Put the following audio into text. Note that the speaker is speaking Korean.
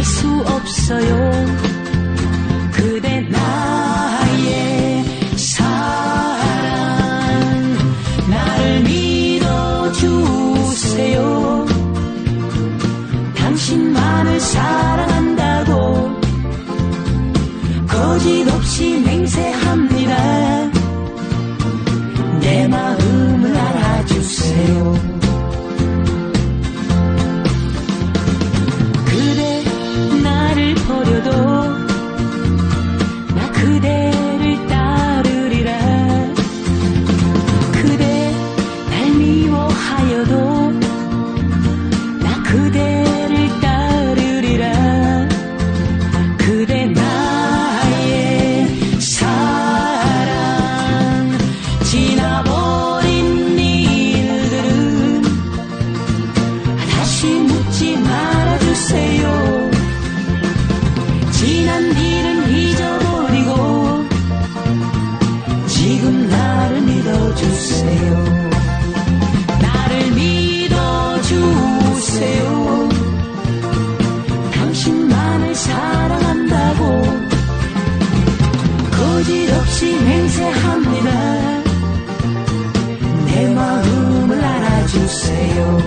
알 수 없어요. 그대 나의 사랑 나를 믿어주세요. 당신만을 사랑 없이 맹세합니다. 내 마음을 알아주세요.